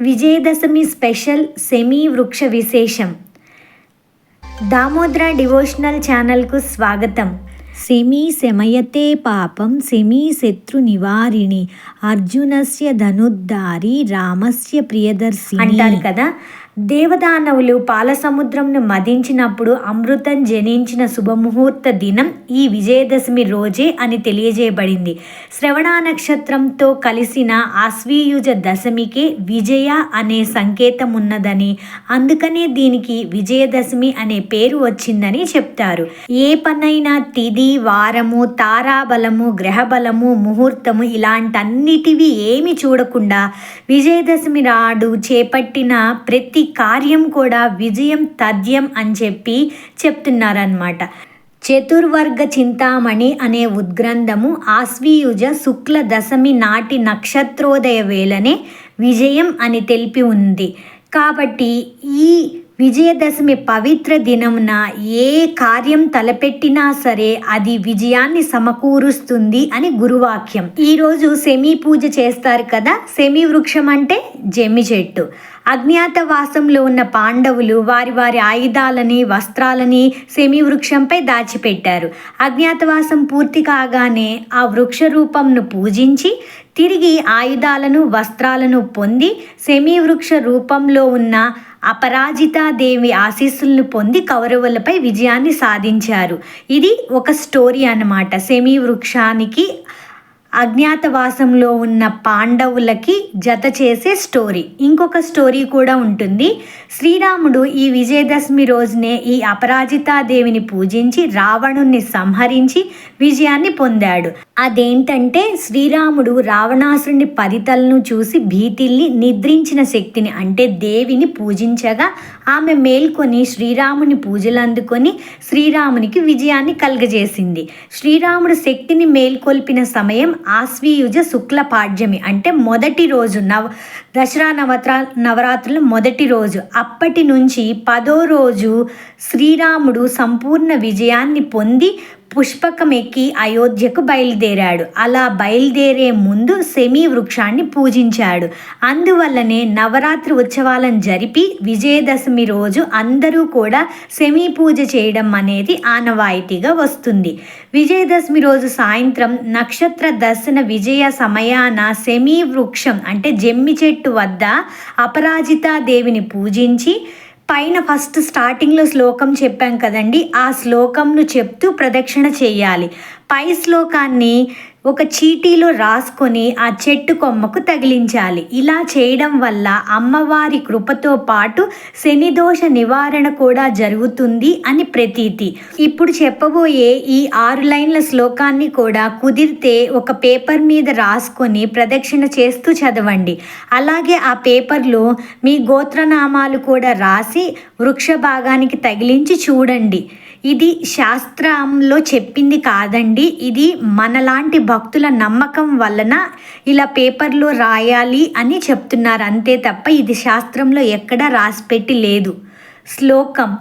Vijayadashami special semi వృక్ష విశేషం Damodra devotional ఛానల్కు స్వాగతం సెమీ శమయతే పాపం సెమీ శత్రు నివారిణి అర్జునస్య ధనుద్ధారి రామస్య ప్రియదర్శి అంటారు కదా దేవదానవులు పాలసముద్రంను మదించినప్పుడు అమృతం జనించిన శుభముహూర్త దినం ఈ విజయదశమి రోజే అని తెలియజేయబడింది. శ్రవణ నక్షత్రంతో కలిసిన ఆశ్వీయుజ దశమికే విజయ అనే సంకేతం ఉన్నదని అందుకనే దీనికి విజయదశమి అనే పేరు వచ్చిందని చెప్తారు. ఏ పనైనా తిది వారము తారాబలము గ్రహబలము ముహూర్తము ఇలాంటన్నిటివి ఏమి చూడకుండా విజయదశమి నాడు చేపట్టిన ప్రతి కార్యం కూడా విజయం తథ్యం అని చెప్పి చెప్తున్నారనమాట చతుర్వర్గ చింతామణి అనే ఉద్గ్రంథము ఆశ్వీయుజ శుక్ల దశమి నాటి నక్షత్రోదయ వేళనే విజయం అని తెలిపి ఉంది. కాబట్టి ఈ విజయదశమి పవిత్ర దినమున ఏ కార్యం తలపెట్టినా సరే అది విజయాన్ని సమకూరుస్తుంది అని గురువాక్యం. ఈరోజు సెమీ పూజ చేస్తారు కదా? సెమీ వృక్షం అంటే జమ్మి చెట్టు. అజ్ఞాతవాసంలో ఉన్న పాండవులు వారి వారి ఆయుధాలని వస్త్రాలని సెమీ వృక్షంపై దాచిపెట్టారు. అజ్ఞాతవాసం పూర్తి కాగానే ఆ వృక్ష రూపంను పూజించి తిరిగి ఆయుధాలను వస్త్రాలను పొంది సెమీ వృక్ష రూపంలో ఉన్న అపరాజితాదేవి ఆశీస్సులను పొంది కౌరవులపై విజయాన్ని సాధించారు. ఇది ఒక స్టోరీ అన్నమాట. సెమీ వృక్షానికి అజ్ఞాతవాసంలో ఉన్న పాండవులకి జత చేసే స్టోరీ. ఇంకొక స్టోరీ కూడా ఉంటుంది. శ్రీరాముడు ఈ విజయదశమి రోజునే ఈ అపరాజితాదేవిని పూజించి రావణుణ్ణి సంహరించి విజయాన్ని పొందాడు. అదేంటంటే శ్రీరాముడు రావణాసురుని పరితలను చూసి భీతిల్ని నిద్రించిన శక్తిని అంటే దేవిని పూజించగా ఆమె మేల్కొని శ్రీరాముని పూజలు అందుకొని శ్రీరామునికి విజయాన్ని కలుగజేసింది. శ్రీరాముడు శక్తిని మేల్కొల్పిన సమయం ఆశ్వీయుజ శుక్ల పాడ్యమి అంటే మొదటి రోజు నవ దసరా నవత్రా నవరాత్రుల మొదటి రోజు. అప్పటి నుంచి పదో రోజు శ్రీరాముడు సంపూర్ణ విజయాన్ని పొంది పుష్పకం ఎక్కి అయోధ్యకు బయలుదేరాడు. అలా బయలుదేరే ముందు సెమీ వృక్షాన్ని పూజించాడు. అందువల్లనే నవరాత్రి ఉత్సవాలను జరిపి విజయదశమి రోజు అందరూ కూడా సెమీ పూజ చేయడం అనేది ఆనవాయితీగా వస్తుంది. విజయదశమి రోజు సాయంత్రం నక్షత్ర దర్శన విజయ సమయాన సెమీ వృక్షం అంటే జమ్మి చెట్టు వద్ద అపరాజితాదేవిని పూజించి పైన ఫస్ట్ స్టార్టింగ్లో శ్లోకం చెప్పాం కదండి. ఆ శ్లోకంను చెప్తూ ప్రదక్షిణ చేయాలి. పై శ్లోకాన్ని ఒక చీటీలో రాసుకొని ఆ చెట్టు కొమ్మకు తగిలించాలి. ఇలా చేయడం వల్ల అమ్మవారి కృపతో పాటు శనిదోష నివారణ కూడా జరుగుతుంది అని ప్రతీతి. ఇప్పుడు చెప్పబోయే ఈ ఆరు లైన్ల శ్లోకాన్ని కూడా కుదిరితే ఒక పేపర్ మీద రాసుకొని ప్రదక్షిణ చేస్తూ చదవండి. అలాగే ఆ పేపర్లో మీ గోత్రనామాలు కూడా రాసి వృక్ష భాగానికి తగిలించి చూడండి. ఇది శాస్త్రంలో చెప్పింది కాదండి. ఇది మనలాంటి భక్తుల నమ్మకం వలన ఇలా పేపర్లో రాయాలి అని చెప్తున్నారు. అంతే తప్ప ఇది శాస్త్రంలో ఎక్కడా రాసిపెట్టి లేదు. శ్లోకం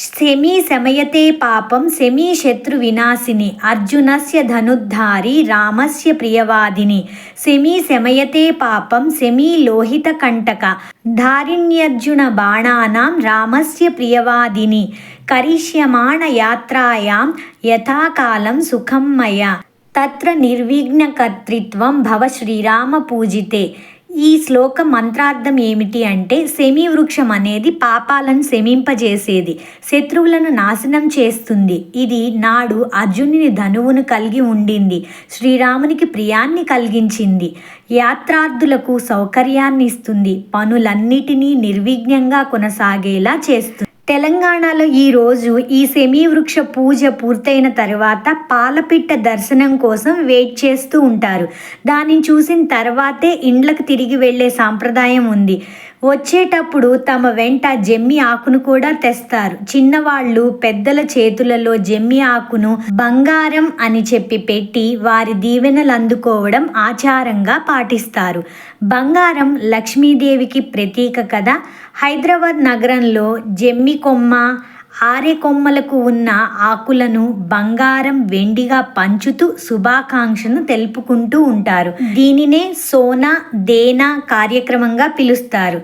శమీ శమయతే పాపం శమీ శత్రు వినాశిని అర్జునస్య ధనుద్ధారి రామస్య ప్రియవాదిని. శమీ శమయతే పాపం శమీ లోహిత కంటక ధారిణ్యర్జున బాణానాం రామస్య ప్రియవాదిని. కరిష్యమాణ యాత్రాయాం యథాకాలం సుఖం మయ. తత్ర నిర్విఘ్నకర్తృత్వం భవ శ్రీరామ పూజితే. ఈ శ్లోక మంత్రార్థం ఏమిటి అంటే సెమీ వృక్షం అనేది పాపాలను శమింపజేసేది శత్రువులను నాశనం చేస్తుంది. ఇది నాడు అర్జునుని ధనువును కలిగి ఉండింది శ్రీరామునికి ప్రియాన్ని కలిగించింది యాత్రార్థులకు సౌకర్యాన్ని ఇస్తుంది పనులన్నిటినీ నిర్విఘ్నంగా కొనసాగేలా చేస్తుంది. తెలంగాణలో ఈరోజు ఈ సెమీ వృక్ష పూజ పూర్తయిన తర్వాత పాలపిట్ట దర్శనం కోసం వెయిట్ చేస్తూ ఉంటారు. దానిని చూసిన తర్వాతే ఇండ్లకు తిరిగి వెళ్ళే సాంప్రదాయం ఉంది. వచ్చేటప్పుడు తమ వెంట జమ్మి ఆకును కూడా తెస్తారు. చిన్నవాళ్ళు పెద్దల చేతులలో జమ్మి ఆకును బంగారం అని చెప్పి పెట్టి వారి దీవెనలు అందుకోవడం ఆచారంగా పాటిస్తారు. బంగారం లక్ష్మీదేవికి ప్రతీక కదా. హైదరాబాద్ నగరంలో జమ్మి కొమ్మ ఆరె కొమ్మలకు ఉన్న ఆకులను బంగారం వెండిగా పంచుతూ శుభాకాంక్షను తెలుపుకుంటూ ఉంటారు. దీనినే సోనా దేనా కార్యక్రమంగా పిలుస్తారు.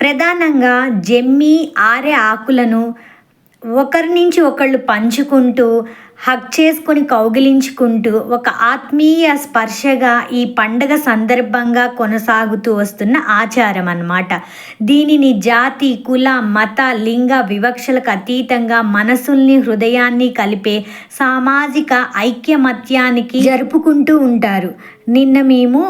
ప్రధానంగా జమ్మి ఆరే ఆకులను ఒకరి నుంచి ఒకళ్ళు పంచుకుంటూ హక్ చేసుకొని కౌగిలించుకుంటూ ఒక ఆత్మీయ స్పర్శగా ఈ పండగ సందర్భంగా కొనసాగుతూ వస్తున్న ఆచారం అన్నమాట దీనిని జాతి కుల మత లింగ వివక్షలకు అతీతంగా మనసుల్ని హృదయాన్ని కలిపే సామాజిక ఐక్యమత్యానికి జరుపుకుంటూ ఉంటారు. నిన్న మేము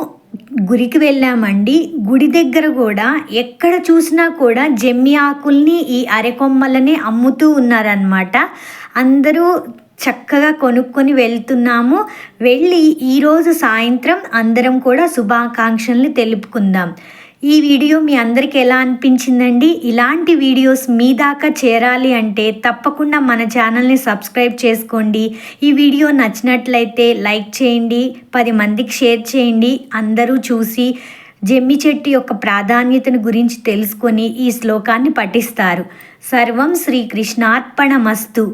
గుడికి వెళ్ళామండి. గుడి దగ్గర కూడా ఎక్కడ చూసినా కూడా జమ్మి ఆకుల్ని ఈ అరెకొమ్మలని అమ్ముతూ ఉన్నారనమాట అందరూ చక్కగా కొనుక్కొని వెళ్తున్నాము. వెళ్ళి ఈరోజు సాయంత్రం అందరం కూడా శుభాకాంక్షల్ని తెలుపుకుందాం. ఈ వీడియో మీ అందరికీ ఎలా అనిపించిందండి? ఇలాంటి వీడియోస్ మీ దాకా చేరాలి అంటే తప్పకుండా మన ఛానల్ని సబ్స్క్రైబ్ చేసుకోండి. ఈ వీడియో నచ్చినట్లయితే లైక్ చేయండి పది మందికి షేర్ చేయండి అందరూ చూసి జమ్మి చెట్టు యొక్క ప్రాధాన్యతను గురించి తెలుసుకొని ఈ శ్లోకాన్ని పఠిస్తారు. సర్వం శ్రీకృష్ణార్పణమస్తు